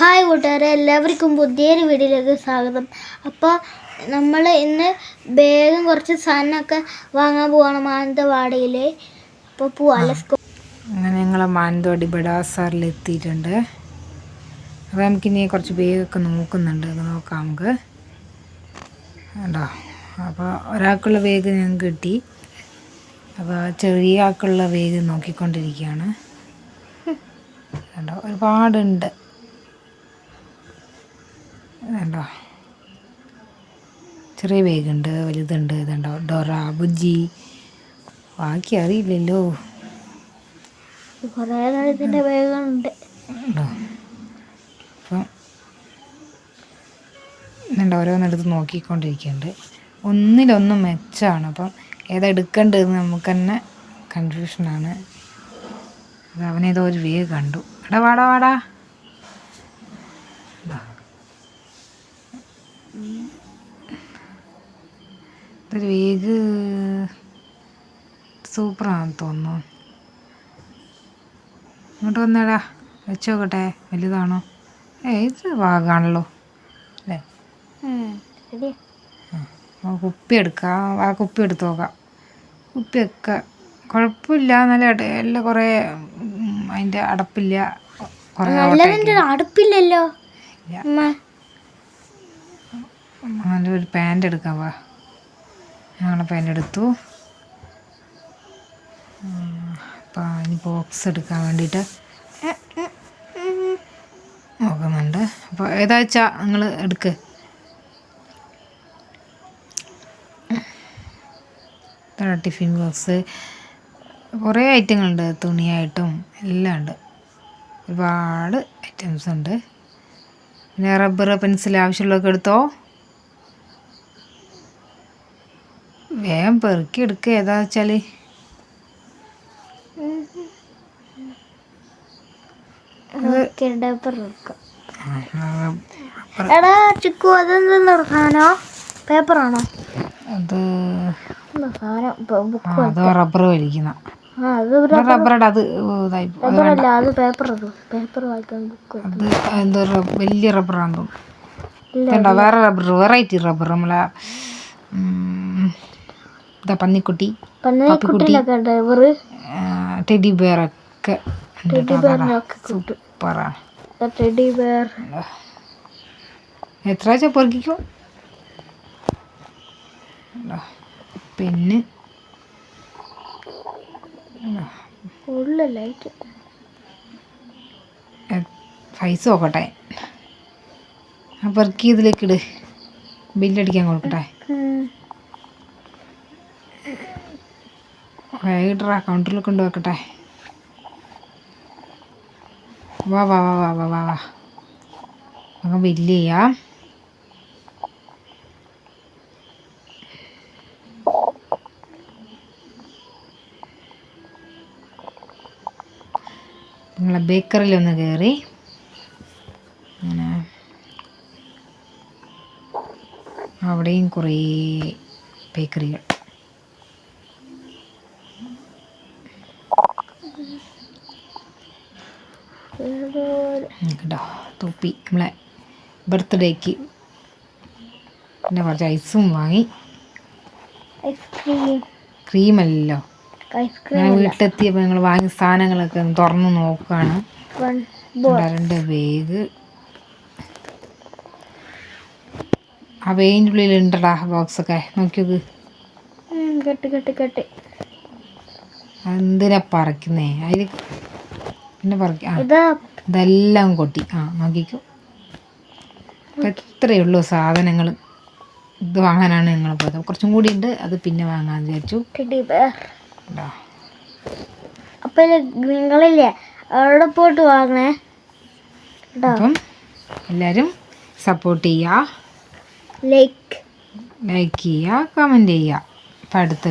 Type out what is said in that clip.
Hi കൂട്ടുകാരെ എല്ലാവർക്കും പുതിയൊരു വീഡിയോയിലേക്ക് സ്വാഗതം. അപ്പോൾ നമ്മൾ ഇന്ന് വേഗം കുറച്ച് സാധനമൊക്കെ വാങ്ങാൻ പോവാണ് മാനന്തവാടിയിൽ അപ്പോൾ പോവാം ലെറ്റ്സ് അങ്ങനെ ഞങ്ങൾ മാനന്തവാടി ബഡാസാറിൽ എത്തിയിട്ടുണ്ട്. അപ്പോൾ നമുക്കിനി കുറച്ച് ബാഗൊക്കെ നോക്കുന്നുണ്ട്. അത് നോക്കാം നമുക്ക്. ഉണ്ടോ അപ്പോൾ ഒരാൾക്കുള്ള വേഗം ഞങ്ങൾക്ക് കിട്ടി. അപ്പോൾ ചെറിയ ആൾക്കുള്ള ബാഗ് നോക്കിക്കൊണ്ടിരിക്കുകയാണ്. ഉണ്ടോ ഒരുപാടുണ്ട്. ഉണ്ടോ ചെറിയ ബാഗുണ്ട് വലുതുണ്ട് ഇതുണ്ടോ? ഡൊറ ബുജ്ജി. ബാക്കി അറിയില്ലല്ലോ. കുറേ ഇതിന്റെ ഉണ്ടോ? അപ്പം ഓരോന്നെടുത്ത് നോക്കിക്കൊണ്ടിരിക്കുന്നുണ്ട് ഒന്നിലൊന്നും മെച്ചമാണ് അപ്പം ഏതാ എടുക്കേണ്ടതെന്ന് നമുക്ക് തന്നെ കൺഫ്യൂഷനാണ്. അത് അവനേതോ ഒരു വേ കണ്ടു. എടാ വാടാ വാടാ. ഇതൊരു വേഗ് സൂപ്പറാണെന്ന് തോന്നുന്നു. ഇങ്ങോട്ട് വന്നേടാ. വെച്ച് നോക്കട്ടെ വലുതാണോ? ഏ ഇത് വാഗാണല്ലോ അല്ലേ? ആ കുപ്പി എടുക്കാം. ആ കുപ്പി എടുത്ത് നോക്കാം. കുപ്പിയൊക്കെ കുഴപ്പമില്ല നല്ല എല്ല കുറേ അതിന്റെ അടപ്പില്ല. കുറേ അടുപ്പില്ലല്ലോ. നല്ലൊരു പാന്റ് എടുക്കാം വാ. ഞങ്ങൾ പാന്റ് എടുത്തു. അപ്പം ഇനി ബോക്സ് എടുക്കാൻ വേണ്ടിയിട്ട്. നോക്കുന്നുണ്ട്. അപ്പോൾ ഏതാ വെച്ചാൽ നിങ്ങൾ എടുക്ക്. Tiffin box. കുറേ ഐറ്റങ്ങളുണ്ട്. തുണിയായിട്ടും എല്ലാം ഉണ്ട്. ഒരുപാട് ഐറ്റംസ് ഉണ്ട്. പിന്നെ റബ്ബർ പെൻസിൽ ആവശ്യമുള്ളതൊക്കെ എടുത്തോ? വേഗം പെറുക്കി എടുക്കുക ഏതാ വെച്ചാൽ എടാ ചിക്കു അതെന്താ സാധനോ പേപ്പറാണോ? അത് അത് റബ്ബർ വലിക്കുന്ന ആ അത് റബ്ബറുടെ അത് ഇതായി പോയി. പേപ്പറല്ല പേപ്പർ പേപ്പർ വായിക്കാൻ ബുക്ക് അത് എന്തോ വലിയ റബ്ബറാണ് തോന്നുന്നു. വേറെ റബ്ബർ വെറൈറ്റി റബ്ബർ നമ്മളെ പന്നിക്കുട്ടി ഡ്രൈവർ ടെഡി ബെയറൊക്കെ ഒക്കെ സൂപ്പറാണ്. Teddy bear. എത്ര വെച്ചാൽ പൊറുക്കിക്കോ? പിന്നെ പൈസ നോക്കട്ടെ. ആ പെറുക്കി ഇതിലേക്ക് ഇട്. ബില്ലടിക്കാൻ കൊടുക്കട്ടെ. വേഗിട്ടറ അക്കൗണ്ടിൽ കൊണ്ട് വെക്കട്ടെ. വാ വാ വാ വാ വാ വാ. വാ നമുക്ക് ബില്ല് ചെയ്യാം. നിങ്ങളെ ബേക്കറിൽ ഒന്ന് കയറി അങ്ങനെ. അവിടെയും കുറേ ബേക്കറികൾ കേട്ടോ തൊപ്പി നമ്മളെ ബർത്ത്ഡേക്ക് പിന്നെ കുറച്ച് ഐസും വാങ്ങി. ഐസ്ക്രീം അങ്ങനെ വീട്ടിലെത്തിയപ്പോൾ ഞങ്ങൾ വാങ്ങിയ സാധനങ്ങളൊക്കെ ഒന്ന് തുറന്ന് നോക്കുകയാണ്. രണ്ട് ബാഗ് ആ വേഗിന്റെ ഉള്ളിൽ ഉണ്ടടാ ബോക്സൊക്കെ നോക്കിയത് നോക്ക് കെട്ട് കെട്ട് കെട്ട്. എന്തിനാ പറിക്കുന്നേ? അതിൽ പിന്നെ പറഞ്ഞു ആ ഇതാ. ഇതെല്ലാം കൊട്ടി. ആ നോക്കിക്കോ. അപ്പം എത്രയേ ഉള്ളൂ സാധനങ്ങൾ. ഇത് വാങ്ങാനാണ് ഞങ്ങൾ പോയത്. കുറച്ചും കൂടി ഉണ്ട് അത് പിന്നെ വാങ്ങാമെന്ന് വിചാരിച്ചു. അപ്പൊ നിങ്ങളില്ലേ അവിടെ പോയിട്ട് വാങ്ങണേ. അപ്പം എല്ലാവരും സപ്പോർട്ട് ചെയ്യുക ലൈക്ക് ലൈക്ക് ചെയ്യുക കമന്റ് ചെയ്യുക അപ്പം അടുത്ത